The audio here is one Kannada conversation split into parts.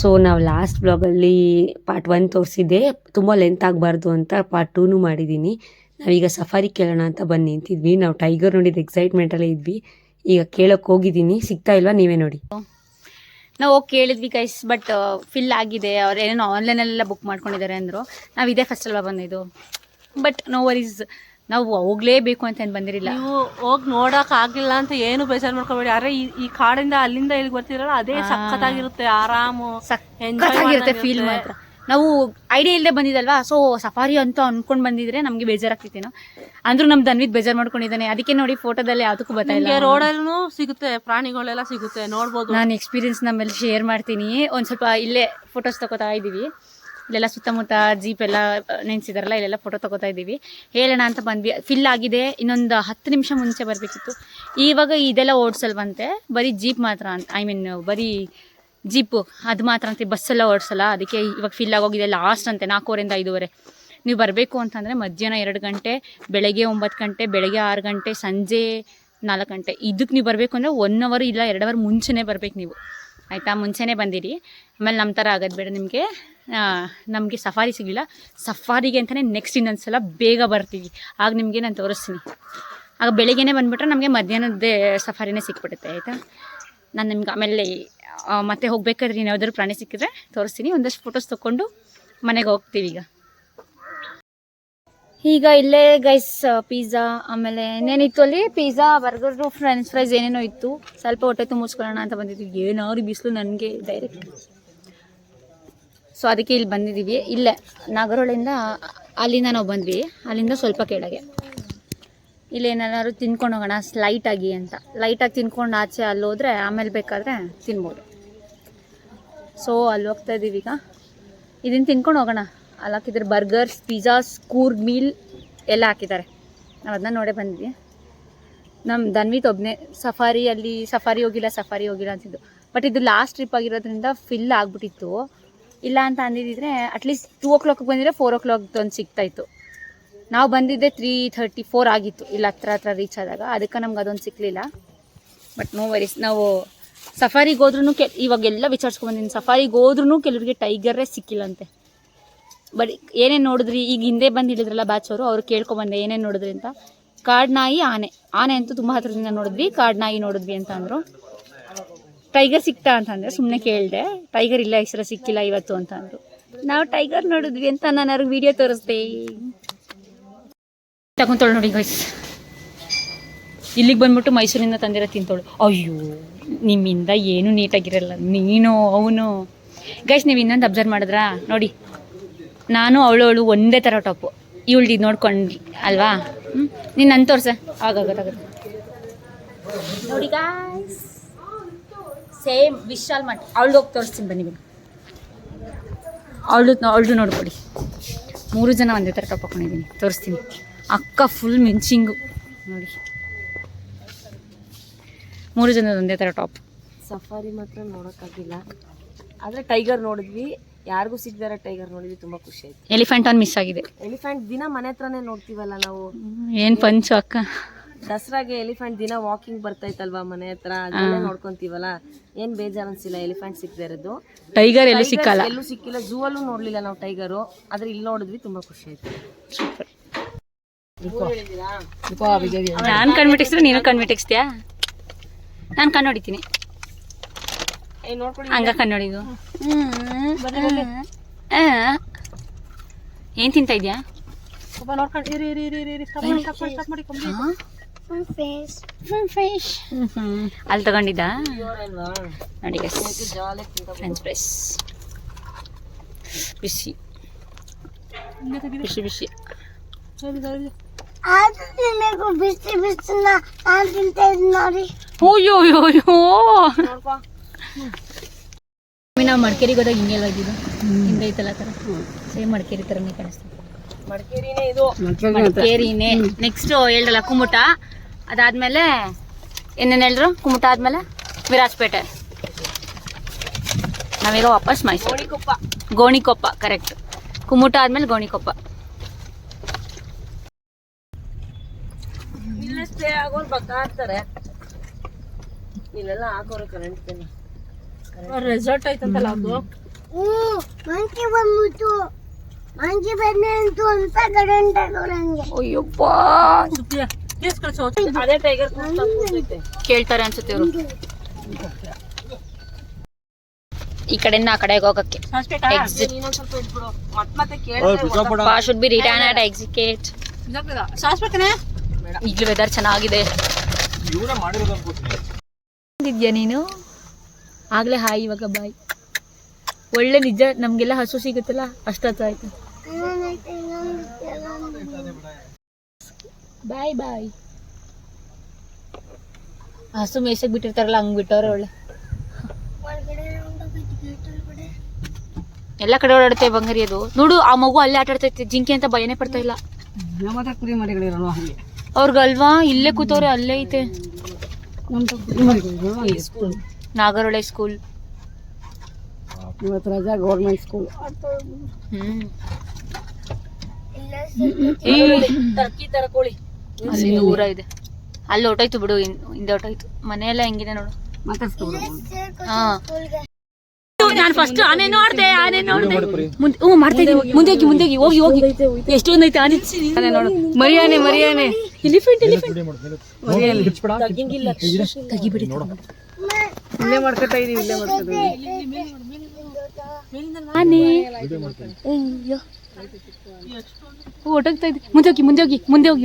ಸೊ ನಾವು ಲಾಸ್ಟ್ ಬ್ಲಾಗಲ್ಲಿ ಪಾರ್ಟ್ ಒನ್ ತೋರಿಸಿದ್ದೆ. ತುಂಬ ಲೆಂತ್ ಆಗಬಾರ್ದು ಅಂತ ಪಾರ್ಟ್ ಟೂನು ಮಾಡಿದ್ದೀನಿ ನಾವೀಗ ಸಫಾರಿ ಕೇಳೋಣ ಅಂತ ಬಂದು ನಿಂತಿದ್ವಿ. ನಾವು ಟೈಗರ್ ನೋಡಿದ ಎಕ್ಸೈಟ್ಮೆಂಟಲ್ಲೇ ಇದ್ವಿ. ಈಗ ಕೇಳೋಕೆ ಹೋಗಿದ್ದೀನಿ ಸಿಗ್ತಾ ಇಲ್ವಾ? ನೀವೇ ನೋಡಿ. ನಾವು ಹೋಗಿ ಕೇಳಿದ್ವಿ ಕೈಸ್ ಬಟ್ ಫಿಲ್ ಆಗಿದೆ. ಅವ್ರು ಏನೇನು ಆನ್ಲೈನಲ್ಲೆಲ್ಲ ಬುಕ್ ಮಾಡ್ಕೊಂಡಿದ್ದಾರೆ ಅಂದರು. ನಾವು ಇದೇ ಫಸ್ಟ್ ಅಲ್ವಾ ಬಂದಿದ್ದು. ಬಟ್ ನೋ ವರೀಸ್ ನಾವು ಹೋಗ್ಲೇಬೇಕು ಅಂತ ಏನು ಬಂದಿರಲಿಲ್ಲ ನೀವು ಹೋಗಿ ನೋಡಕ್ ಆಗಿಲ್ಲ ಅಂತ ಏನು ಬೇಜಾರು ಮಾಡ್ಕೋಬೇಡಿ. ಆದ್ರೆ ಈ ಈ ಕಾಡಿಂದ ಅಲ್ಲಿಂದ ಇಲ್ಲಿಗೆ ಬರ್ತಿರಲ್ಲ ಅದೇ ಸಖತ್ತಾಗಿರುತ್ತೆ ಆರಾಮು ಸಖತ್ತಾಗಿರುತ್ತೆ ಫೀಲ್ ಮಾತ್ರ. ನಾವು ಐಡಿಯಾ ಇಲ್ಲದೆ ಬಂದಿದ್ದಲ್ವಾ ಸೊ ಸಫಾರಿ ಅಂತ ಅನ್ಕೊಂಡ್ ಬಂದಿದ್ರೆ ನಮಗೆ ಬೇಜಾರಾಗ್ತಿತ್ತೇನೋ. ಅಂದ್ರೂ ನಮ್ ದನ್ವಿತ್ ಬೇಜಾರ್ ಮಾಡ್ಕೊಂಡಿದ್ದಾನೆ. ಅದಕ್ಕೆ ನೋಡಿ ಫೋಟೋದಲ್ಲಿ ಯಾವ್ದಕ್ಕೂ ಬರ್ತಾ ಇಲ್ಲ. ರೋಡಲ್ಲೂ ಸಿಗುತ್ತೆ ಪ್ರಾಣಿಗಳೆಲ್ಲ ಸಿಗುತ್ತೆ ನೋಡ್ಬೋದು. ನಾನು ಎಕ್ಸ್ಪೀರಿಯನ್ಸ್ ನಮ್ಮಲ್ಲಿ ಶೇರ್ ಮಾಡ್ತೀನಿ. ಒಂದ್ ಸ್ವಲ್ಪ ಇಲ್ಲೇ ಫೋಟೋಸ್ ತಗೋತಾ ಇದ್ದೀವಿ ಇಲ್ಲೆಲ್ಲ ಸುತ್ತಮುತ್ತ ಜೀಪ್ ಎಲ್ಲ ನೆನೆಸಿದಾರಲ್ಲ, ಇಲ್ಲೆಲ್ಲ ಫೋಟೋ ತಗೋತಾ ಇದ್ದೀವಿ. ಹೇಳೋಣ ಅಂತ ಬಂದ್ವಿ. ಫಿಲ್ ಆಗಿದೆ. ಇನ್ನೊಂದು ಹತ್ತು ನಿಮಿಷ ಮುಂಚೆ ಬರಬೇಕಿತ್ತು. ಇವಾಗ ಇದೆಲ್ಲ ಓಡಿಸಲ್ವಂತೆ. ಬರೀ ಜೀಪ್ ಮಾತ್ರ ಅಂತ ಐ ಮೀನ್ ಬರೀ ಜೀಪು, ಅದು ಮಾತ್ರ ಅಂತ ಬಸ್ಸೆಲ್ಲ ಓಡಿಸಲ್ಲ. ಅದಕ್ಕೆ ಇವಾಗ ಫಿಲ್ ಆಗೋಗಿದೆ ಲಾಸ್ಟ್ ಅಂತೆ, ನಾಲ್ಕೂವರೆಯಿಂದ ಐದೂವರೆ. ನೀವು ಬರಬೇಕು ಅಂತಂದರೆ ಮಧ್ಯಾಹ್ನ ಎರಡು ಗಂಟೆ, ಬೆಳಗ್ಗೆ ಒಂಬತ್ತು ಗಂಟೆ, ಬೆಳಗ್ಗೆ ಆರು ಗಂಟೆ, ಸಂಜೆ ನಾಲ್ಕು ಗಂಟೆ. ಇದಕ್ಕೆ ನೀವು ಬರಬೇಕು ಅಂದರೆ ಒನ್ ಅವರ್ ಇಲ್ಲ, ಎರಡು ಅವರ್ ಮುಂಚೆನೇ ಬರಬೇಕು ನೀವು. ಆಯಿತಾ? ಮುಂಚೆನೇ ಬಂದಿರಿ. ಆಮೇಲೆ ನಮ್ಮ ಥರ ಆಗೋದು ಬೇಡ ನಿಮಗೆ. ನಮಗೆ ಸಫಾರಿ ಸಿಗಲಿಲ್ಲ. ಸಫಾರಿಗೆ ಅಂತಲೇ ನೆಕ್ಸ್ಟ್ ಇನ್ನೊಂದು ಸಲ ಬೇಗ ಬರ್ತೀವಿ. ಆಗ ನಿಮಗೆ ನಾನು ತೋರಿಸ್ತೀನಿ. ಆಗ ಬೆಳಿಗ್ಗೆನೇ ಬಂದುಬಿಟ್ರೆ ನಮಗೆ ಮಧ್ಯಾಹ್ನದ್ದೇ ಸಫಾರಿನೇ ಸಿಕ್ಬಿಡುತ್ತೆ, ಆಯಿತಾ? ನಾನು ನಿಮ್ಗೆ ಆಮೇಲೆ ಮತ್ತೆ ಹೋಗ್ಬೇಕಾದ್ರೆ ನೀನು ಯಾವ್ದಾದ್ರು ಪ್ರಾಣಿ ಸಿಕ್ಕಿದ್ರೆ ತೋರಿಸ್ತೀನಿ. ಒಂದಷ್ಟು ಫೋಟೋಸ್ ತೊಗೊಂಡು ಮನೆಗೆ ಹೋಗ್ತೀವಿ ಈಗ. ಈಗ ಇಲ್ಲೇ ಗೈಸ್ ಪಿಜ್ಜಾ ಆಮೇಲೆ ಏನೇನಿತ್ತು ಅಲ್ಲಿ? ಪಿಜ್ಜಾ ಬರ್ಗರು ಫ್ರೆಂಚ್ ಫ್ರೈಸ್ ಏನೇನೋ ಇತ್ತು. ಸ್ವಲ್ಪ ಹೊಟ್ಟೆ ತುಂಬಿಸ್ಕೊಳ್ಳೋಣ ಅಂತ ಬಂದಿದ್ವಿ. ಏನಾದ್ರು ಬಿಸಿಲು ನನಗೆ ಡೈರೆಕ್ಟ್ ಸೊ ಅದಕ್ಕೆ ಇಲ್ಲಿ ಬಂದಿದ್ದೀವಿ ಇಲ್ಲೇ ನಾಗರಹೊಳೆಯಿಂದ ಅಲ್ಲಿಂದ ನಾವು ಬಂದ್ವಿ. ಅಲ್ಲಿಂದ ಸ್ವಲ್ಪ ಕೆಳಗೆ. ಇಲ್ಲಿ ತಿನ್ಕೊಂಡು ಹೋಗೋಣ ಲೈಟಾಗಿ ಅಂತ. ಲೈಟಾಗಿ ತಿನ್ಕೊಂಡು ಆಚೆ ಅಲ್ಲಿ ಹೋದ್ರೆ, ಆಮೇಲೆ ಬೇಕಾದರೆ ತಿನ್ಬೋದು. ಸೊ ಅಲ್ಲಿ ಹೋಗ್ತಾ ಇದ್ದೀವಿ ಈಗ. ಇದನ್ನು ತಿನ್ಕೊಂಡು ಹೋಗೋಣ. ಅಲ್ಲಿ ಹಾಕಿದ್ರೆ ಬರ್ಗರ್ಸ್ ಪಿಜ್ಜಾಸ್ ಕೂರ್ ಮೀಲ್ ಎಲ್ಲ ಹಾಕಿದ್ದಾರೆ. ನಾವು ಅದನ್ನ ನೋಡೇ ಬಂದ್ವಿ. ನಮ್ಮ ಧನ್ವಿತ್ ಒಬ್ಬನೇ ಸಫಾರಿಯಲ್ಲಿ ಸಫಾರಿ ಹೋಗಿಲ್ಲ ಸಫಾರಿ ಹೋಗಿಲ್ಲ ಅಂತಿದ್ದು. ಬಟ್ ಇದು ಲಾಸ್ಟ್ ಟ್ರಿಪ್ ಆಗಿರೋದ್ರಿಂದ ಫಿಲ್ ಆಗಿಬಿಟ್ಟಿತ್ತು. ಇಲ್ಲ ಅಂತ ಅಂದಿದ್ದಿದ್ರೆ ಅಟ್ಲೀಸ್ಟ್ ಟೂ ಓ ಕ್ಲಾಕ್ ಬಂದಿದ್ರೆ ಫೋರ್ ಓ ಕ್ಲಾಕ್ ಒಂದು ಸಿಗ್ತಾಯಿತ್ತು ನಾವು ಬಂದಿದ್ದೆ ತ್ರೀ ಥರ್ಟಿ ಫೋರ್ ಆಗಿತ್ತು. ಇಲ್ಲ ಹತ್ರ ಹತ್ರ ರೀಚ್ ಆದಾಗ. ಅದಕ್ಕೆ ನಮ್ಗೆ ಅದೊಂದು ಸಿಕ್ಕಲಿಲ್ಲ ಬಟ್ ನೋ ವರೀಸ್ ನಾವು ಸಫಾರಿಗೆ ಹೋದ್ರೂ ಕೆ ಇವಾಗೆಲ್ಲ ವಿಚಾರಿಸ್ಕೊಂಡ್ಬಂದಿನಿ ಸಫಾರಿಗೆ ಹೋದ್ರೂ ಕೆಲವರಿಗೆ ಟೈಗರೇ ಸಿಕ್ಕಿಲ್ಲಂತೆ. ಬಟ್ ಏನೇನು ನೋಡಿದ್ರಿ? ಈಗ ಹಿಂದೆ ಬಂದು ಹೇಳಿದ್ರಲ್ಲ ಬ್ಯಾಚವರು ಅವ್ರು ಕೇಳ್ಕೊಬಂದೆ ಏನೇನು ನೋಡಿದ್ರಿ ಅಂತ. ಕಾಡು ನಾಯಿ ಆನೆ. ಆನೆ ಅಂತೂ ತುಂಬ ಹತ್ರದಿಂದ ನೋಡಿದ್ವಿ, ಕಾಡು ನಾಯಿ ನೋಡಿದ್ವಿ ಅಂತ ಅಂದರು. ಟೈಗರ್ ಸಿಕ್ತಾ ಅಂತಂದರೆ ಸುಮ್ಮನೆ ಕೇಳಿದೆ ಟೈಗರ್ ಇಲ್ಲ ಹೆಸರು ಸಿಕ್ಕಿಲ್ಲ ಇವತ್ತು ಅಂತ ಅಂದರು ನಾವು ಟೈಗರ್ ನೋಡಿದ್ವಿ ಅಂತ ನಾನು ಅವ್ರಿಗೆ ವಿಡಿಯೋ ತೋರಿಸ್ದೆ. ತಗೊಂತೋಳು ನೋಡಿ ಗೈಸ್ ಇಲ್ಲಿಗೆ ಬಂದ್ಬಿಟ್ಟು ಮೈಸೂರಿಂದ ತಂದಿರೋ ತಿಂತೋಳು. ಅಯ್ಯೋ ನಿಮ್ಮಿಂದ ಏನು ನೀಟಾಗಿರಲ್ಲ. ನೀನು ಅವನು. ಗೈಸ್ ನೀವು ಇನ್ನೊಂದು ಅಬ್ಸರ್ವ್ ಮಾಡಿದ್ರಾ? ನೋಡಿ. ನಾನು ಅವಳು ಅವಳು ಒಂದೇ ಥರ ಟಾಪು ಇವಳ್ದು ಇದು ನೋಡ್ಕೊಂಡು ಅಲ್ವಾ? ಹ್ಞೂ ನೀನು ನನ್ನ ತೋರ್ಸ. ಆಗಾಗತ್ತಾಗುತ್ತೆ ನೋಡಿ ಗಾಯ್ಸ್ ಸೇಮ್ ವಿಶಾಲ್ ಮಠ ಅವಳು ಹೋಗಿ ತೋರಿಸ್ತೀನಿ ಬನ್ನಿ ಬನ್ನಿ ಅವಳು ಅವಳದು ನೋಡ್ಕೊಡಿ. ಮೂರು ಜನ ಒಂದೇ ಥರ ಟಾಪ್ ಹಾಕೊಂಡಿದ್ದೀನಿ ತೋರಿಸ್ತೀನಿ. ಅಕ್ಕ ಫುಲ್ ಮಿಂಚಿಂಗು. ನೋಡಿ. ಮೂರು ಜನದ ಒಂದೇ ಥರ ಟಾಪ್. ಸಫಾರಿ ಮಾತ್ರ ನೋಡೋಕ್ಕಾಗಿಲ್ಲ. ಆದರೆ ಟೈಗರ್ ನೋಡಿದ್ವಿ. ಯಾರಿಗೂ ಸಿಗ್ದಾರ ಟೈಗರ್ ನೋಡಿದ್ವಿ. ತುಂಬ ಖುಷಿ ಆಯ್ತು. ಎಲಿಫೆಂಟ್ ಅವ್ನು ಮಿಸ್ ಆಗಿದೆ. ಎಲಿಫೆಂಟ್ ದಿನ ಮನೆ ಹತ್ರನೇ ನೋಡ್ತೀವಲ್ಲ ನಾವು? ಏನು ಪಂಚು ಅಕ್ಕ? ದಸರಾಗೆ ಎಲಿಫೆಂಟ್ ದಿನ ವಾಕಿಂಗ್ ಬರ್ತೈತಲ್ವಾ ಮನೆ ಹತ್ರ? ಅದನ್ನೇ ನೋಡ್ಕೊಂತೀವಲ್ಲ? ಏನ್ ಬೇಜಾರ್ ಅನ್ಸಿಲ್ಲ ಎಲಿಫೆಂಟ್ ಸಿಕ್ತಾ ಇರೋದು. ಟೈಗರ್ ಎಲ್ಲೂ ಸಿಕ್ಕಲ್ಲ. ಎಲ್ಲೂ ಸಿಕ್ಕಿಲ್ಲ ಝೂ ಅಲ್ಲೂ ನೋಡ್ಲಿಲ್ಲ ನಾವು ಟೈಗರು ಆದ್ರೆ ಇಲ್ಲಿ ನೋಡಿದ್ವಿ ತುಂಬಾ ಖುಷಿ ಆಯ್ತು. ನಾನು ಕಣ್ಮಿಟಿಸಿದ್ರೆ ನೀನು ಕಣ್ಮಿಟಿಸ್ತೀಯಾ ನಾನು ಕಣ್ಣು ಹೊಡಿತೀನಿ ಹಂಗ ಕಣ್ಣು ಹೊಡಿದು ಏನ್ ತಿಂತಾ ಇದ್ಯಾ? ನೋಡ್ಕೊಂಡು ಮಾಡಿ complete. ಅಲ್ಲಿ ತಗೊಂಡಿದ್ದ? ನೋಡಿ ಫ್ರೆಂಚ್ ಫ್ರೈಸ್ ಬಿಸಿ. ಬಿಸಿ ಬಿಸಿ. ಸರಿ, ಸರಿ. ನೋಡಿ. ಅಯ್ಯೋ ಅಯ್ಯೋ ನಾವು ಮಡಿಕೇರಿಗೆ ಹೋದಾಗ ಹಿಂಗೆಲ್ಲ ಇದ್ದಿದ್ದು ಹಿಂದೆ ಐತಲ್ಲ ಥರ. ಸೇಮ್ ಮಡಿಕೇರಿ ಥರನೇ ಕಾಣಿಸ್ತದೆ ಮಡಿಕೇರಿನೇ ಇದು. ಮಡಿಕೇರಿನೇ. ನೆಕ್ಸ್ಟ್ ಹೇಳ್ದಲ್ಲ ಕುಮುಟ ಅದಾದ್ಮೇಲೆ ಇನ್ನೇನು ಹೇಳಿದ್ರು ಕುಮಟ ಆದ್ಮೇಲೆ ವಿರಾಜಪೇಟೆ. ನಾವೀಗ ವಾಪಸ್ ಮೈಸೂರು. ಗೋಣಿಕೊಪ್ಪ. ಗೋಣಿಕೊಪ್ಪ ಕರೆಕ್ಟ್ ಕುಮುಟ ಆದ್ಮೇಲೆ ಗೋಣಿಕೊಪ್ಪ. ಸ್ಟೇ ಆಗೋರು ಬರ್ತಾ ಇರ್ತಾರೆ ಇಲ್ಲೆಲ್ಲ ಹಾಕೋರು ಕರೆಂಟ್ ರೆಸಾರ್ಟ್ ಐತಂತಲ್ಲ ಅದು? ಮಂಕಿ ಬಂದ್ಬಿಟ್ಟು. ಮಂಕಿ ಬಂದೆ ಅಂತ ಅಂತ ಗಂಟ ನಂಗೆ ಅಯ್ಯಪ್ಪ. ಅದೇ ಟೈಗರ್ ಕೇಳ್ತಾರೆ ಅನ್ಸುತ್ತೆ ಇವರು. ಈ ಕಡೆಯಿಂದ ಆ ಕಡೆಗೆ ಹೋಗಕ್ಕೆ. Should be return at exact ಈಗಲೂ ವೆದರ್ ಚೆನ್ನಾಗಿದೆ. ಇದೆಯಾ ನೀನು? ಆಗ್ಲೇ ಹಾಯ್ ಇವಾಗ ಬಾಯ್ ಒಳ್ಳೆ ನಿಜ ನಮ್ಗೆಲ್ಲ ಹಸು ಸಿಗುತ್ತಲ್ಲ ಅಷ್ಟಾಯ್ತು ಬಾಯ್ ಬಾಯ್ ಹಸು ಮೇಸಕ್ ಬಿಟ್ಟಿರ್ತಾರಲ್ಲ ಹಂಗ್ ಬಿಟ್ಟವ್ರೆ ಒಳ್ಳೆ. ಎಲ್ಲ ಕಡೆ ಓಡಾಡುತ್ತೆ ಬಂಗಾರಿ ಅದು. ನೋಡು ಆ ಮಗು ಅಲ್ಲೇ ಆಟ ಆಡ್ತೈತೆ ಜಿಂಕೆ ಅಂತ ಭಯನೇ ಪಡ್ತಾ ಇಲ್ಲ. ಕುರಿ ಹಂಗೆ? ಅವ್ರಿಗಲ್ವಾ ಇಲ್ಲೇ ಕೂತವ್ರೆ ಅಲ್ಲೇ ಐತೆ. ನಾಗರೊಳೆ ಸ್ಕೂಲ್ ಇವತ್ತು ರಜಾ ಗೌರ್ಮೆಂಟ್ ಸ್ಕೂಲ್ ಹ್ಮ್. ಟರ್ಕಿ ತರಕೋಳಿ. ಅಲ್ಲಿ ದೂರ ಇದೆ. ಅಲ್ಲಿ ಹೊಟ್ಟೋಯ್ತು ಬಿಡು ಇಂದ ಹಿಂದೆ ಹೊಟ್ಟೋಯ್ತು ಮನೆಯೆಲ್ಲ ಹೆಂಗಿದೆ ನೋಡು. ಹಾ. ನಾನು ಫಸ್ಟ್ ಆನೆ ನೋಡ್ದೆ ಆನೆ ನೋಡ್ದೆ. ಮುಂದೆ ಹ್ಞೂ ಮಾಡ್ತಾ ಇದೀವಿ ಮುಂದೆ ಹೋಗಿ ಮುಂದೆ ಹೋಗಿ ಹೋಗಿ ಹೋಗಿ. ಎಷ್ಟೊಂದು ಐತೆ ಆನೆ. ಆನೆ ನೋಡು. ಮರಿಯಾನೆ ಮರಿಯಾನೆ. ಎಲಿಫೆಂಟ್ ಎಲಿಫೆಂಟ್ ತೆಗಿಬಿಡಿ ಇಲ್ಲೇ ಮಾಡ್ಕೊತಾ ಇದೀವಿ ಇಲ್ಲೇ ಮಾಡ್ಕೊತಾ ಇದೀವಿ. ಆನೆ. ಅಯ್ಯೋ. ಹೊಟ್ಟೋಗ್ತಾ ಇದೆ. ಮುಂದೆ ಹೋಗಿ ಮುಂದೆ ಹೋಗಿ ಮುಂದೆ ಹೋಗಿ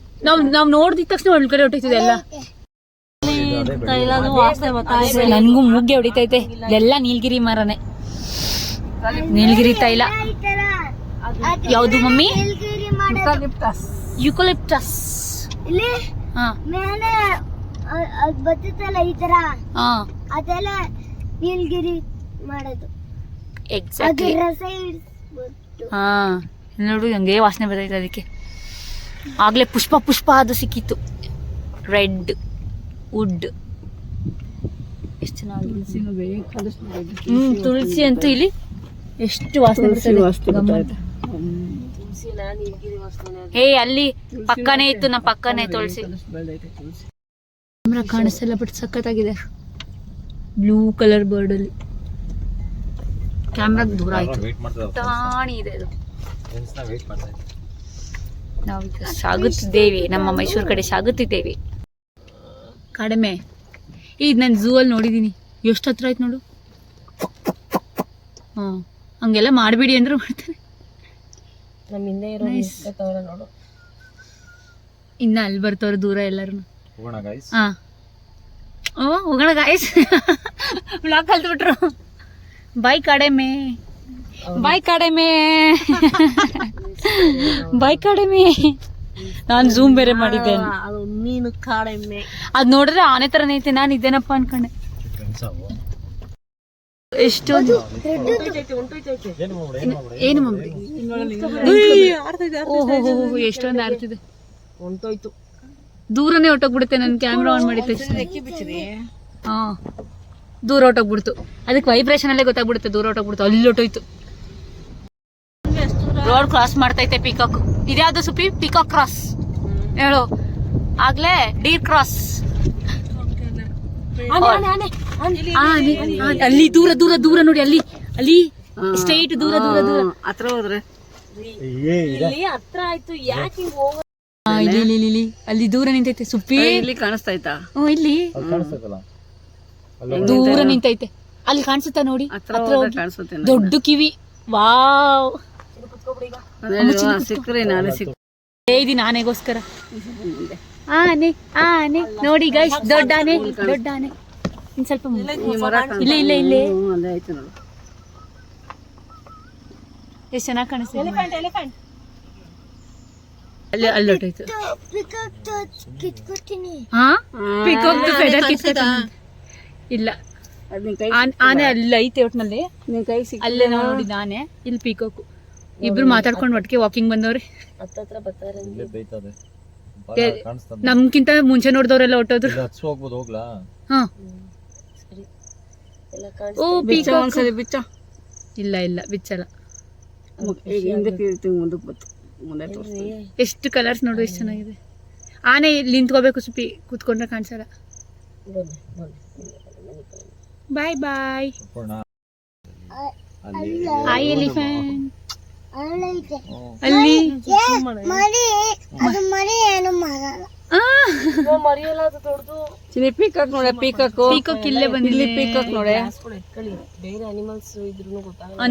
ನಾವ್ ನಾವ್ ನೋಡಿದ ತಕ್ಷಣ ಒಳಗಡೆ ಹೊಟ್ಟೈತಿದೆ ಎಲ್ಲ. ನನ್ಗೂ ಮುಗ್ಗೆ ಹೊಡಿತೈತೆ. ಎಲ್ಲ ನೀಲ್ಗಿರಿ ಮರನೆ. ನೀಲ್ಗಿರಿ ತೈಲ. ಯಾವುದು ಮಮ್ಮಿ? ಯುಕೊಲಿಪ್ಟಸ್. ಬರ್ತೈತಲ್ಲ ಈ ತರ? ಹಾ. ಅದೆಲ್ಲ ನೀಲಗಿರಿ ಮಾಡೋದು. ಎಕ್ಸಾಕ್ಟ್ಲಿ ಹಾ. ನೋಡು ಹಂಗೆ ವಾಸನೆ ಬರ್ತೈತೆ ಅದಕ್ಕೆ. ಆಗ್ಲೇ ಪುಷ್ಪ ಪುಷ್ಪ ಅದು ಸಿಕ್ಕಿತ್ತು. ರೆಡ್ ವುಡ್ ಎಷ್ಟು ತುಳಸಿ ಅಂತೂ ಇಲ್ಲಿ ಎಷ್ಟು ವಾಸನೆ ಹೇ ಅಲ್ಲಿ ಪಕ್ಕನೇ ಇತ್ತು ನಮ್ಮ ಪಕ್ಕನೇ ತುಳಸಿ. ಕ್ಯಾಮ್ರಾ ಕಾಣಿಸಲ್ಲ ಬಟ್ ಸಖತ್ತಾಗಿದೆ. ಬ್ಲೂ ಕಲರ್ ಬರ್ಡ್ ಅಲ್ಲಿ. ಕ್ಯಾಮ್ರಾ ದೂರ ಆಯ್ತು. ಟಾಣಿ ಇದೆ ಅದು. ನಾವೀಗ ಸಾಗುತ್ತಿದ್ದೇವೆ. ನಮ್ಮ ಮೈಸೂರು ಕಡೆ ಸಾಗುತ್ತಿದ್ದೇವೆ. ಕಡಿಮೆ. ಈಗ ನಾನು ಝೂ ಅಲ್ಲಿ ನೋಡಿದ್ದೀನಿ ಎಷ್ಟು ಹತ್ರ ಆಯ್ತು ನೋಡು. ಹ್ಞೂ ಹಂಗೆಲ್ಲ ಮಾಡಬೇಡಿ ಅಂದ್ರೆ ಮಾಡ್ತಾರೆ. ನಮ್ಮ ಹಿಂದೆ ಇರೋ. ನೋಡು. ಇನ್ನ ಅಲ್ಲಿ ಬರ್ತವ್ರೆ ದೂರ ಎಲ್ಲರೂ ಹಾಂ ಹಾ. ಓ ಹೋಗೋಣ ಗಾಯ್ಸ್ ಬ್ಲಾಕ್ ಕಲ್ತ್ಬಿಟ್ರು ಬಾಯ್ ಕಡೆಮೆ. ಬಾಯ್ ಕಡಿಮೆ. ಬಾಯ್ ಕಡಿಮೆ. ನಾನು ಝೂಮ್ ಬೇರೆ ಮಾಡಿದ್ದೆ. ಅದು ಮೀನು ಕಾಡೆಮ್ಮೆ ಅದ್ ನೋಡಿದ್ರೆ ಆನೆ ತರನೇ ಐತೆ ನಾನು ಇದೇನಪ್ಪ ಅನ್ಕೊಂಡೆ. ಎಷ್ಟೊಂದು ಏನು ಓಹೋ ಎಷ್ಟೊಂದು ಹೊಂಟೋಯ್ತು ದೂರನೇ ಹೊಟ್ಟೋಗ್ಬಿಡುತ್ತೆ ನನ್ನ ಕ್ಯಾಮ್ರಾ ಆನ್ ಮಾಡಿದ ತಕ್ಷಣ. ಹಾ. ದೂರ ಹೊಟ್ಟೋಗ್ಬಿಡ್ತು ಅದಕ್ಕೆ ವೈಬ್ರೇಷನ್ ಅಲ್ಲೇ ಗೊತ್ತಾಗ್ಬಿಡುತ್ತೆ ದೂರ ಹೊಟ್ಟೋಗ್ಬಿಡ್ತು ಅಲ್ಲಿ ಹೊಟ್ಟೋಯ್ತು ರೋಡ್ ಕ್ರಾಸ್ ಮಾಡ್ತೈತೆ ಪಿಕಾಕ್ ಇದ್ಯಾವ್ದು ಸುಪಿ? ಪಿಕಾಕ್ ಕ್ರಾಸ್ ಹೇಳು. ಆಗ್ಲೇ ಡೀರ್ ಕ್ರಾಸ್ ಅಲ್ಲಿ ದೂರ ದೂರ ದೂರ ನೋಡಿ ಅಲ್ಲಿ ಅಲ್ಲಿ ಸ್ಟ್ರೈಟ್ ದೂರ ದೂರ ದೂರ. ಹತ್ರ ಹೋದ್ರೆ. ಆ, ಇಲ್ಲಿ ಇಲ್ಲಿ ಇಲ್ಲಿ, ಇಲ್ಲಿ ಅಲ್ಲಿ ದೂರ ನಿಂತೈತೆ ಸುಪ್ಪಿ ಇಲ್ಲಿ ಕಾಣಿಸ್ತಾಯ್ತಾ ಹ್ಞೂ ಇಲ್ಲಿ. ದೂರ ನಿಂತೈತೆ. ಅಲ್ಲಿ ಕಾಣಿಸುತ್ತಾ ನೋಡಿ? ಹತ್ರ ಹತ್ರ ಕಾಣಿಸುತ್ತೆ ದೊಡ್ಡ ಕಿವಿ. ವಾವ್. ಸಿಕ್ಕರೆ ನಾಳೆ ಸಿಕ್ಕ. ಏ ಇದೀನಿ ಆನೆಗೋಸ್ಕರ ಆನೆ ಆನೆ ನೋಡಿ ಗೈಸ್ ದೊಡ್ಡ ಆನೆ ದೊಡ್ಡ ಆನೆ ಇನ್ ಸ್ವಲ್ಪ ಇಲ್ಲ ಇಲ್ಲ ಇಲ್ಲ. ಎಷ್ಟು ಚೆನ್ನಾಗಿ ಕಾಣಿಸ್ತಿದೆ ಅಲ್ಲಿ ಅಲ್ಲಿ ಹೊಟ್ಟೋಯ್ತು ಪಿಕಾಕ್ ಕಿತ್ಕೊತೀನಿ ಹಾ ಪಿಕಾಕ್ ಫೆದರ್ ಕಿತ್ಕೊತಾನೆ ಇಲ್ಲ. ಆನೆ ಅಲ್ಲಿ ಐತೆ ಒಟ್ನಲ್ಲಿ. ಅಲ್ಲೇ ನೋಡಿದ ಆನೆ ಇಲ್ಲಿ ಪೀಕೋಕು ಇಬ್ರು ಮಾತಾಡ್ಕೊಂಡು ಒಟ್ಟಿಗೆ ವಾಕಿಂಗ್ ಬಂದವ್ರಿ. ನಮ್ಕಿಂತ ನಮ್ಗಿಂತ ಮುಂಚೆ ನೋಡಿದವ್ರೆಲ್ಲ ಹೊಟ್ಟೋದ್ರು ಹಚ್ಚು ಹೋಗ್ಬೋದು ಹೋಗ್ಲಾ? ಹಾ. ಓ ಪೀಕಾಕ್ ಬಿಚ್ಚ ಇಲ್ಲ ಇಲ್ಲ ಬಿಚ್ಚಲ್ಲ. ಈಗ ಹಿಂದಕ್ಕೆ ಇರ್ತೀವಿ ಮುಂದಕ್ಕೆ ಬತ್ತು. ಮುಂದೆ ತೋರಿಸ್ತೀವಿ ಎಷ್ಟು ಕಲರ್ಸ್ ನೋಡು ಎಷ್ಟು ಚೆನ್ನಾಗಿದೆ. ಆನೆ ಇಲ್ಲಿ ನಿಂತ್ಕೋಬೇಕು ಸುಪಿ ಕೂತ್ಕೊಂಡ್ರೆ ಕಾಣಿಸಲ್ಲ. ಬಾಯ್ ಬಾಯ್ ಐ ಎಲಿಫೆಂಟ್ ಅಲ್ಲಿ? ಮರಿ ಅದು ಮರಿ ಏನು ಮಾಡಲ್ಲ ಚಿನಿ ಪೀಕಾಕ್ ನೋಡೆ ಪೀಕಾಕು ಪೀಕಾಕ್ ಇಲ್ಲೇ ಬಂದಿಲ್ಲ ಇಲ್ಲಿ ಪೀಕಾಕ್ ನೋಡೆ.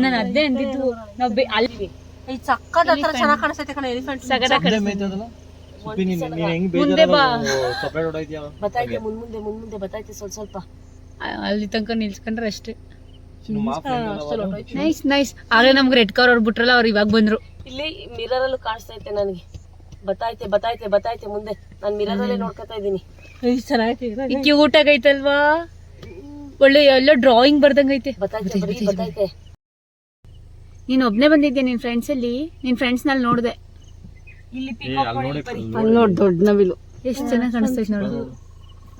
ನಾನು ಅದೇ ಅಂದಿದ್ದು. ನಾವು ಅಲ್ಲಿ ಈ ಚಕ್ಕದ ಹತ್ರ ಚೆನ್ನಾಗಿ ಕಾಣಿಸ್ತೈತೆ ಕಣ ಎಲಿಫೆಂಟ್ ಸಗದ ಮುಂದೆ ಬಾ. ನೀನ್ ಹೆಂಗ್. ಮುಂದೆ ಬಾ. ಸ್ವಲ್ಪ ಸ್ವಲ್ಪ. ಅಲ್ಲಿ ತನಕ ನಿಲ್ಸ್ಕೊಂಡ್ರೆ ಅಷ್ಟೇ. ನೈಸ್ ನೈಸ್ ಆಗಲೇ ನಮ್ಗೆ ರೆಡ್ ಕವರ್ ಹೊಡ್ಬಿಟ್ರಲ್ಲ ಅವ್ರು ಇವಾಗ ಬಂದ್ರು. ಇಲ್ಲಿ ಮಿರರ್ ಅಲ್ಲಿ ಕಾಣಿಸ್ತಾ ಐತೆ ನನಗೆ. ಬತ್ತಾಯ್ತೆ ಬತ್ತಾಯ್ತೆ ಬತ್ತಾಯ್ತೆ ಮುಂದೆ. ನಾನು ಮಿರರ್ ಅಲ್ಲೇ ನೋಡ್ಕೊತಾ ಇದ್ದೀನಿ. ಚೆನ್ನಾಗೈತೆ ಕ್ಯೂಟ್ ಆಗೈತಲ್ವಾ? ಒಳ್ಳೆ ಎಲ್ಲ ಡ್ರಾಯಿಂಗ್ ಬರ್ದಂಗೈತೆ ಬತ್ತಾಯ್ತೆ ಬರೀ ಬತ್ತಾಯ್ತೆ. ನೀನ್ ಒಬ್ನೇ ಬಂದಿದ್ದೆ ನಿನ್ ಫ್ರೆಂಡ್ಸ್ ಅಲ್ಲಿ. ನಿನ್ ಫ್ರೆಂಡ್ಸ್ನಲ್ಲಿ ನೋಡ್ದೆ. ಅಲ್ಲಿ ನೋಡಿ ಅಲ್ಲಿ ನೋಡಿ ದೊಡ್ಡ ನವಿಲು. ಎಷ್ಟು ಚೆನ್ನಾಗಿ ಕಾಣಿಸ್ತೈತೆ ನೋಡು.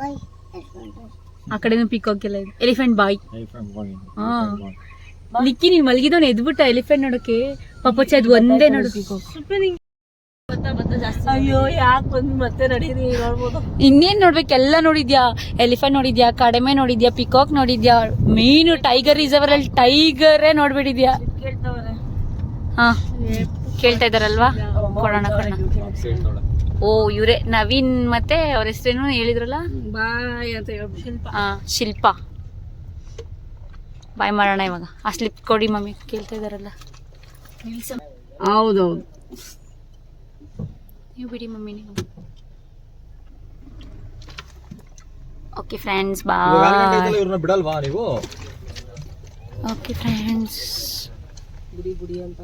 ಬೈ. ಆ ಕಡೆನೂ ಪಿಕಾಕ್ ಎಲ್ಲ ಇದೆ. Elephant boy. ಹಾ. ಲಿಕ್ಕಿ ನೀನ್ ಮಲಗಿದವನ್ ಎದ್ಬಿಟ್ಟ ಎಲಿಫೆಂಟ್ ನೋಡಕ್ಕೆ ಪಪ್ಪಚ್ಚ ಅದು ಒಂದೇ ನೋಡು ಅಯ್ಯೋ ಯಾಕೆ ಮತ್ತೆ ನಡೀರಿ ನೋಡ್ಬೋದು. ಇನ್ನೇನ್ ನೋಡ್ಬೇಕು? ಎಲ್ಲ ನೋಡಿದ್ಯಾ? ಎಲಿಫೆಂಟ್ ನೋಡಿದ್ಯಾ? ಕಡಿಮೆ ನೋಡಿದ್ಯಾ? ಪಿಕಾಕ್ ನೋಡಿದ್ಯಾ? ಮೀನು ಟೈಗರ್ ರಿಸರ್ವರ್ ಅಲ್ಲಿ ಟೈಗರೇ ನೋಡ್ಬಿಟ್ಟಿದ್ಯಾ? ಹಾ. ಕೇಳ್ತಾ ಇದಾರಲ್ವಾ? ಕೊಡೋಣ ಕೊಡೋಣ. ಓ ಇವರೇ ನವೀನ್ ಮತ್ತೆ ಅವ್ರ ಹೆಸರೇನು ಹೇಳಿದ್ರಲ್ಲ? ಬಾಯ್ ಅಂತ ಶಿಲ್ಪ. ಹಾ ಶಿಲ್ಪ. ಬಾಯ್ ಮಾಡೋಣ ಇವಾಗ. ಆ ಸ್ಲಿಪ್ ಕೊಡಿ ಮಮ್ಮಿ ಕೇಳ್ತಾ ಇದಾರಲ್ಲ. ಹೌದೌದು. ನೀವು ಬಿಡಿ ಮಮ್ಮಿ ನೀವು. ಓಕೆ ಫ್ರೆಂಡ್ಸ್ ಬಾಯ್ ಇವ್ರನ್ನ ಬಿಡಲ್ವಾ ನೀವು? ಓಕೆ ಫ್ರೆಂಡ್ಸ್ ಬುಡಿ ಬುಡಿ ಅಂತ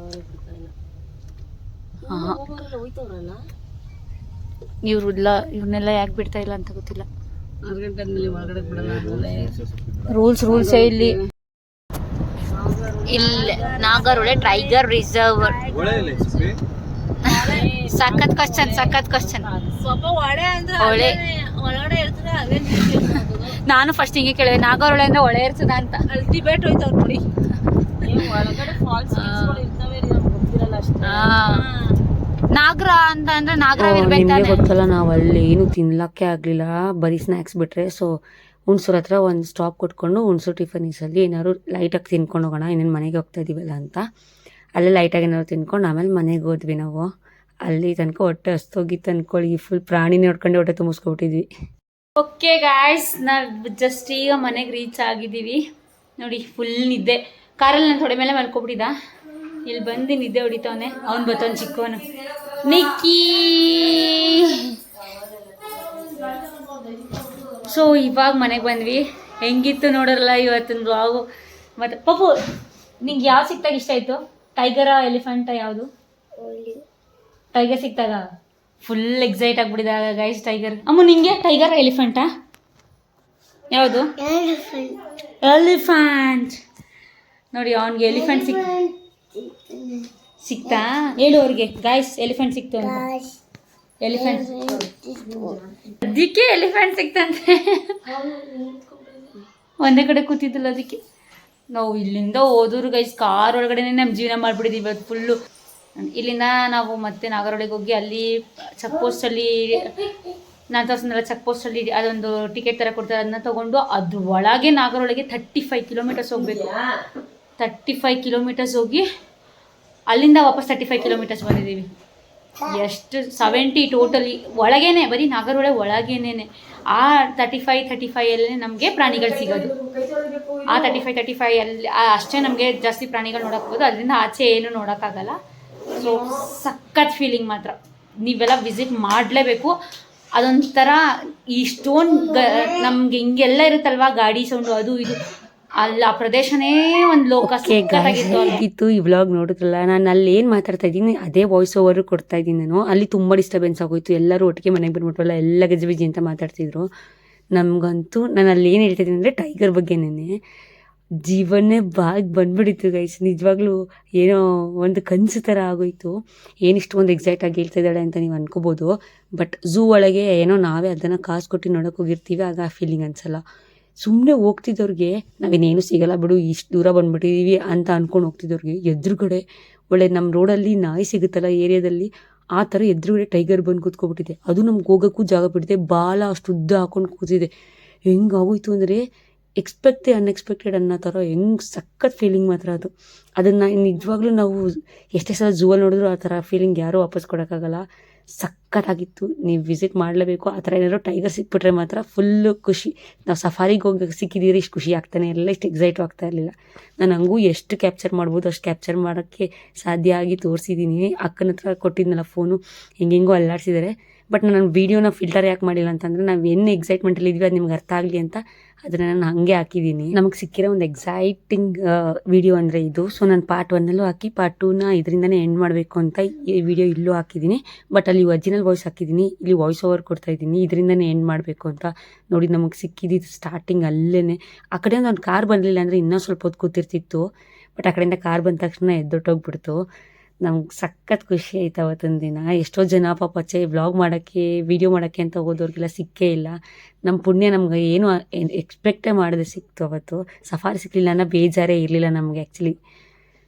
ಹೋಯ್ತವ್ರಲ್ಲ? ಇವ್ರಲ್ಲ ಇವ್ರನ್ನೆಲ್ಲ ಯಾಕೆ ಬಿಡ್ತಾ ಇಲ್ಲ ಅಂತ ಗೊತ್ತಿಲ್ಲ. ರೂಲ್ಸ್ ರೂಲ್ಸೇ ಇಲ್ಲಿ. ಇಲ್ಲ ನಾಗರೊಳೆ ಟೈಗರ್ ರಿಸರ್ವ್ ಸಖತ್ ಕ್ವಶನ್ ಸಖತ್ ಕ್ವಶನ್ ಸ್ವಲ್ಪ ಒಡೆ ಅಂದ್ರೆ ಹೊಳೆ ಒಳಗಡೆ ಇರ್ತದೆ ಅದೇ ನಾನು ಫಸ್ಟ್ ಹಿಂಗೆ ಕೇಳಿದೆ ನಾಗರೊಳೆ ಅಂದ್ರೆ ಹೊಳೆ ಇರ್ತದ ಅಂತ. ಡಿಬೇಟ್ ಹೋಯ್ತವ್ರು ನೋಡಿ. ಒಳಗಡೆ ಫಾಲ್ಸ್ ಇರ್ತಾವೆ ಗೊತ್ತಿರಲ್ಲ ಅಷ್ಟೇ. ನಾಗರ ಅಂತ ಅಂದ್ರೆ ನಾಗರ ನಿಮಗೆ ಗೊತ್ತಲ್ಲ ನಾವು ಅಲ್ಲಿ ಏನು ತಿನ್ಲಕ್ಕೆ ಆಗಲಿಲ್ಲ. ಬರೀ ಸ್ನಾಕ್ಸ್ ಬಿಟ್ರೆ ಸೊ ಹುಣ್ಸೂರ್ ಹತ್ರ ಒಂದು ಸ್ಟಾಪ್ ಕೊಟ್ಕೊಂಡು ಹುಣ್ಸೂರು ಅಲ್ಲಿ ಏನಾದ್ರು ಲೈಟಾಗಿ ತಿನ್ಕೊಂಡು ಹೋಗೋಣ ಇನ್ನೇನು ಮನೆಗೆ ಹೋಗ್ತಾ ಇದೀವಲ್ಲ ಅಂತ. ಅಲ್ಲೇ ಲೈಟಾಗಿ ಏನಾದ್ರು ತಿನ್ಕೊಂಡು ಆಮೇಲೆ ಮನೆಗೆ ಹೋದ್ವಿ ನಾವು. ಅಲ್ಲಿ ತನಕ ಹೊಟ್ಟೆ ಹಸ್ತೋಗಿತ್ತು ಅನ್ಕೊಳ್ಳಿ ಫುಲ್ ಪ್ರಾಣಿ ನೋಡ್ಕೊಂಡು ಹೊಟ್ಟೆ ತುಂಬಿಸ್ಕೊಬಿಟ್ಟಿದ್ವಿ. ಓಕೆ ಗಾಯ್ಸ್ ನಾವು ಜಸ್ಟ್ ಈಗ ಮನೆಗೆ ರೀಚ್ ಆಗಿದ್ದೀವಿ. ನೋಡಿ ಫುಲ್ ನಿದ್ದೆ. ಕಾರಲ್ಲಿ ನಾನು ತೊಡೆ ಮೇಲೆ ಮಲ್ಕೊಬಿಟ್ಟಿದ್ದ. ಇಲ್ಲಿ ಬಂದು ನಿದ್ದೆ ಹೊಡಿತಾವನೆ. ಅವ್ನು ಬತ್ತವನು ಚಿಕ್ಕವನು. ನಿಕ್ಕಿ. ಸೊ ಇವಾಗ ಮನೆಗೆ ಬಂದ್ವಿ. ಹೆಂಗಿತ್ತು ನೋಡೋರಲ್ಲ ಇವತ್ತಿನ ಬ್ಲಾಗ್ ಮತ್ತು ಪಪ್ಪು ನಿಂಗೆ ಯಾವ ಸಿಕ್ತಾಗ ಇಷ್ಟ ಆಯಿತು? ಟೈಗರ ಎಲಿಫೆಂಟ ಯಾವುದು? ಟೈಗರ್ ಸಿಕ್ತಾಗ? ಫುಲ್ ಎಕ್ಸೈಟ್ ಆಗ್ಬಿಡಿದಾಗ ಗೈಸ್ ಟೈಗರ್. ಅಮ್ಮ ನಿಂಗೆ ಟೈಗರ್ ಎಲಿಫೆಂಟಾ? ಯಾವುದು? ಎಲಿಫೆಂಟ್. ನೋಡಿ ಅವನಿಗೆ ಎಲಿಫೆಂಟ್ ಸಿಕ್ ಸಿಕ್ತಾ? ಹೇಳು ಅವ್ರಿಗೆ. ಗಾಯ್ಸ್ ಎಲಿಫೆಂಟ್ ಸಿಕ್ತು ಅಂತ. ಎಲಿಫೆಂಟ್ ಅದಕ್ಕೆ ಎಲಿಫೆಂಟ್ ಸಿಕ್ತಂತೆ ಒಂದೇ ಕಡೆ ಕೂತಿದ್ದಲ್ಲ ಅದಕ್ಕೆ. ನಾವು ಇಲ್ಲಿಂದ ಹೋದೂರು ಗೈಸ್ ಕಾರ್ ಒಳಗಡೆನೆ ನಮ್ಮ ಜೀವನ ಮಾಡ್ಬಿಟ್ಟಿದ್ದೀವಿ ಇವತ್ತು ಫುಲ್ಲು ಇಲ್ಲಿಂದ ನಾವು ಮತ್ತೆ ನಾಗರೊಳಗೆ ಹೋಗಿ ಅಲ್ಲಿ ಚೆಕ್ ಪೋಸ್ಟಲ್ಲಿ ನಾನು ತೋರಿಸಿದ್ನಲ್ಲ ಚೆಕ್ ಪೋಸ್ಟಲ್ಲಿ ಅದೊಂದು ಟಿಕೆಟ್ ಥರ ಕೊಡ್ತಾರೆ. ಅದನ್ನ ತೊಗೊಂಡು ಅದ್ರ ಒಳಗೆ ನಾಗರೊಳಗೆ ಥರ್ಟಿ ಫೈವ್ ಕಿಲೋಮೀಟರ್ಸ್ ಹೋಗಬೇಕು ತರ್ಟಿ ಫೈವ್ ಕಿಲೋಮೀಟರ್ಸ್ ಹೋಗಿ ಅಲ್ಲಿಂದ ವಾಪಸ್ ತರ್ಟಿ ಫೈವ್ ಕಿಲೋಮೀಟರ್ಸ್ ಬಂದಿದ್ದೀವಿ. ಎಷ್ಟು ಸೆವೆಂಟಿ ಟೋಟಲಿ ಒಳಗೇನೆ, ಬರೀ ನಾಗರೊಳೆ ಒಳಗೇನೆ ಆ ತರ್ಟಿ ಫೈವ್ ತರ್ಟಿ ಫೈವಲ್ಲೇ ನಮಗೆ ಪ್ರಾಣಿಗಳು ಸಿಗೋದು. ಆ ತರ್ಟಿ ಫೈವ್ ತರ್ಟಿ ಫೈವ್ ಅಲ್ಲಿ ಅಷ್ಟೇ ನಮಗೆ ಜಾಸ್ತಿ ಪ್ರಾಣಿಗಳು ನೋಡೋಕ್ಬೋದು ಅದರಿಂದ ಆಚೆ ಏನು ನೋಡೋಕ್ಕಾಗಲ್ಲ. ಸೊ ಸಖತ್ ಫೀಲಿಂಗ್ ಮಾತ್ರ. ನೀವೆಲ್ಲ ವಿಸಿಟ್ ಮಾಡಲೇಬೇಕು. ಅದೊಂಥರ ಈ ಸ್ಟೋನ್ ನಮ್ಗೆ ಹಿಂಗೆಲ್ಲ ಇರುತ್ತಲ್ವಾ? ಗಾಡಿ ಸೌಂಡು ಅದು ಇದು. ಅಲ್ಲಿ ಆ ಪ್ರದೇಶನೇ ಒಂದು ಲೋಕ ಈ ವ್ಲಾಗ್ ನೋಡಿದ್ರಲ್ಲ? ನಾನು ಅಲ್ಲಿ ಏನು ಮಾತಾಡ್ತಾ ಇದ್ದೀನಿ ಅದೇ ವಾಯ್ಸ್ ಓವರ್ ಕೊಡ್ತಾ ಇದ್ದೀನಿ ನಾನು. ಅಲ್ಲಿ ತುಂಬ ಡಿಸ್ಟರ್ಬೆನ್ಸ್ ಆಗೋಯ್ತು. ಎಲ್ಲರೂ ಒಟ್ಟಿಗೆ ಮನೆಗೆ ಬಂದ್ಬಿಟ್ವಲ್ಲ ಎಲ್ಲ ಗಜಬಿಜಿ ಅಂತ ಮಾತಾಡ್ತಿದ್ರು. ನಮಗಂತೂ ನಾನು ಅಲ್ಲಿ ಏನು ಹೇಳ್ತಿದ್ದೀನಿ ಅಂದರೆ ಟೈಗರ್ ಬಗ್ಗೆನೇ ಜೀವನೇ ಬಾಗಿ ಬಂದ್ಬಿಡಿತ್ತು ಗೈಸ್ ನಿಜವಾಗ್ಲೂ ಏನೋ ಒಂದು ಕನ್ಸು ಥರ ಆಗೋಯ್ತು. ಏನಿಷ್ಟೊಂದು ಎಕ್ಸಾಕ್ಟ್ ಆಗಿ ಹೇಳ್ತಾ ಇದ್ದಾಳೆ ಅಂತ ನೀವು ಅನ್ಕೋಬೋದು. ಬಟ್ ಝೂ ಒಳಗೆ ಏನೋ ನಾವೇ ಅದನ್ನು ಕಾಸು ಕೊಟ್ಟು ನೋಡೋಕೆ ಹೋಗಿರ್ತೀವಿ. ಆಗ ಆ ಫೀಲಿಂಗ್ ಅನ್ಸಲ್ಲ. ಸುಮ್ಮನೆ ಹೋಗ್ತಿದ್ದವ್ರಿಗೆ ನಾವಿನ್ನೇನು ಸಿಗಲ್ಲ ಬಿಡು, ಇಷ್ಟು ದೂರ ಬಂದ್ಬಿಟ್ಟಿದ್ದೀವಿ ಅಂತ ಅಂದ್ಕೊಂಡು ಹೋಗ್ತಿದ್ದವ್ರಿಗೆ. ಎದುರುಗಡೆ ಒಳ್ಳೆ ನಮ್ಮ ರೋಡಲ್ಲಿ ನಾಯಿ ಸಿಗುತ್ತಲ್ಲ ಏರಿಯಾದಲ್ಲಿ, ಆ ಥರ ಎದುರುಗಡೆ ಟೈಗರ್ ಬಂದು ಕೂತ್ಕೊಬಿಟ್ಟಿದೆ. ಅದು ನಮ್ಗೆ ಹೋಗೋಕ್ಕೂ ಜಾಗ ಬಿಟ್ಟಿದೆ. ಬಾಲ ಅಷ್ಟು ಉದ್ದ ಹಾಕೊಂಡು ಕೂತಿದೆ. ಹೆಂಗಾಗೋಯ್ತು ಅಂದರೆ ಎಕ್ಸ್ಪೆಕ್ಟೆ ಅನ್ಎಕ್ಸ್ಪೆಕ್ಟೆಡ್ ಅನ್ನೋ ಥರ, ಹೆಂಗೆ ಸಖತ್ ಫೀಲಿಂಗ್ ಮಾತ್ರ ಅದು. ಅದನ್ನು ನಿಜವಾಗ್ಲೂ ನಾವು ಎಷ್ಟೇ ಸಲ ಜೂವಲ್ಲಿ ನೋಡಿದ್ರು ಆ ಥರ ಫೀಲಿಂಗ್ ಯಾರೂ ವಾಪಸ್ ಕೊಡೋಕ್ಕಾಗಲ್ಲ. ಸಖತ್ತಾಗಿತ್ತು ನೀವು ವಿಸಿಟ್ ಮಾಡಲೇಬೇಕು. ಆ ಥರ ಏನಾದರೂ ಟೈಗರ್ ಸಿಕ್ಬಿಟ್ರೆ ಮಾತ್ರ ಫುಲ್ಲು ಖುಷಿ. ನಾವು ಸಫಾರಿಗೆ ಹೋಗಿ ಸಿಕ್ಕಿದ್ದೀರಿ ಇಷ್ಟು ಖುಷಿ ಆಗ್ತಾನೆ. ಇರಲಿಲ್ಲ ಇಷ್ಟು ಎಕ್ಸೈಟ್ ಆಗ್ತಾ ಇರಲಿಲ್ಲ. ನಾನು ಹಂಗೂ ಎಷ್ಟು ಕ್ಯಾಪ್ಚರ್ ಮಾಡ್ಬೋದು, ಅಷ್ಟು ಕ್ಯಾಪ್ಚರ್ ಮಾಡೋಕ್ಕೆ ಸಾಧ್ಯ ಆಗಿ ತೋರಿಸಿದ್ದೀನಿ ಅಕ್ಕನ ಹತ್ರ ಕೊಟ್ಟಿದ್ನಲ್ಲ ಫೋನು ಹೆಂಗೆಂಗೋ ಅಲ್ಲಾಡ್ಸಿದ್ದಾರೆ ಬಟ್ ನಾನು ವೀಡಿಯೋನ ಫಿಲ್ಟರ್ ಯಾಕೆ ಮಾಡಿಲ್ಲ ಅಂತಂದರೆ ನಾವು ಏನು ಎಕ್ಸೈಟ್ಮೆಂಟಲ್ಲಿ ಇದ್ವಿ, ಅದು ನಿಮ್ಗೆ ಅರ್ಥ ಆಗಲಿ ಅಂತ ಅದನ್ನು ನಾನು ಹಾಗೆ ಹಾಕಿದ್ದೀನಿ ನಮಗೆ ಸಿಕ್ಕಿರೋ ಒಂದು ಎಕ್ಸೈಟಿಂಗ್ ವಿಡಿಯೋ ಅಂದರೆ ಇದು. ಸೊ ನಾನು ಪಾರ್ಟ್ ಒನ್ನಲ್ಲೂ ಹಾಕಿ ಪಾರ್ಟ್ ಟೂನ ಇದರಿಂದನೇ ಎಂಡ್ ಮಾಡಬೇಕು ಅಂತ ಈ ವಿಡಿಯೋ ಇಲ್ಲೂ ಹಾಕಿದ್ದೀನಿ ಬಟ್ ಅಲ್ಲಿ ಒರಿಜಿನಲ್ ವಾಯ್ಸ್ ಹಾಕಿದ್ದೀನಿ ಇಲ್ಲಿ ವಾಯ್ಸ್ ಓವರ್ ಕೊಡ್ತಾ ಇದ್ದೀನಿ ಇದರಿಂದನೇ ಎಂಡ್ ಮಾಡಬೇಕು ಅಂತ. ನೋಡಿ, ನಮಗೆ ಸಿಕ್ಕಿದ್ದು ಸ್ಟಾರ್ಟಿಂಗ್ ಅಲ್ಲೇ ಆ ಕಡೆಯಿಂದ ಒಂದು ಕಾರ್ ಬಂದಿಲ್ಲ ಅಂದರೆ ಇನ್ನೂ ಸ್ವಲ್ಪ ಹೊತ್ತು ಕೂತಿರ್ತಿತ್ತು. ಬಟ್ ಆ ಕಡೆಯಿಂದ ಕಾರ್ ಬಂದ ತಕ್ಷಣ ಎದ್ದೊಟ್ಟೋಗ್ಬಿಡ್ತು ನಮ್ಗೆ ಸಖತ್ ಖುಷಿ ಆಯ್ತು ಅವತ್ತಿನ ದಿನ. ಎಷ್ಟೋ ಜನ ಪಾಪಚ್ಚೆ ವ್ಲಾಗ್ ಮಾಡೋಕ್ಕೆ ವೀಡಿಯೋ ಮಾಡೋಕ್ಕೆ ಅಂತ ಹೋದವ್ರಿಗೆಲ್ಲ ಸಿಕ್ಕೇ ಇಲ್ಲ. ನಮ್ಮ ಪುಣ್ಯ ನಮ್ಗೆ ಏನು ಎಕ್ಸ್ಪೆಕ್ಟೇ ಮಾಡದೆ ಸಿಕ್ತು ಅವತ್ತು. ಸಫಾರಿ ಸಿಕ್ಕಲಿಲ್ಲ ಅನ್ನೋ ಬೇಜಾರೇ ಇರಲಿಲ್ಲ ನಮಗೆ ಆ್ಯಕ್ಚುಲಿ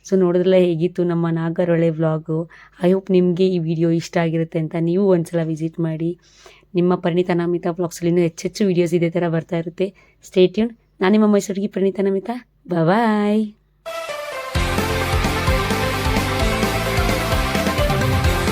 ಸೊ ನೋಡಿದ್ರಲ್ಲ ಹೇಗಿತ್ತು ನಮ್ಮ ನಾಗರೊಳೆ ವ್ಲಾಗು ಐ ಹೋಪ್ ನಿಮಗೆ ಈ ವಿಡಿಯೋ ಇಷ್ಟ ಆಗಿರುತ್ತೆ ಅಂತ ನೀವು ಒಂದ್ಸಲ ವಿಸಿಟ್ ಮಾಡಿ. ನಿಮ್ಮ ಪರಿಣಿತ ನಮಿತಾ ವ್ಲಾಗ್ಸಲ್ಲಿ ಇನ್ನೂ ಹೆಚ್ಚೆಚ್ಚು ವೀಡಿಯೋಸ್ ಇದೇ ಥರ ಬರ್ತಾ ಇರುತ್ತೆ. ಸ್ಟೇಟ್ಯೂನ್ ನಾನು ನಿಮ್ಮ ಮೈಸೂರಿಗೆ ಪರಿಣಿತ ನಮಿತಾ ಬಾಯ್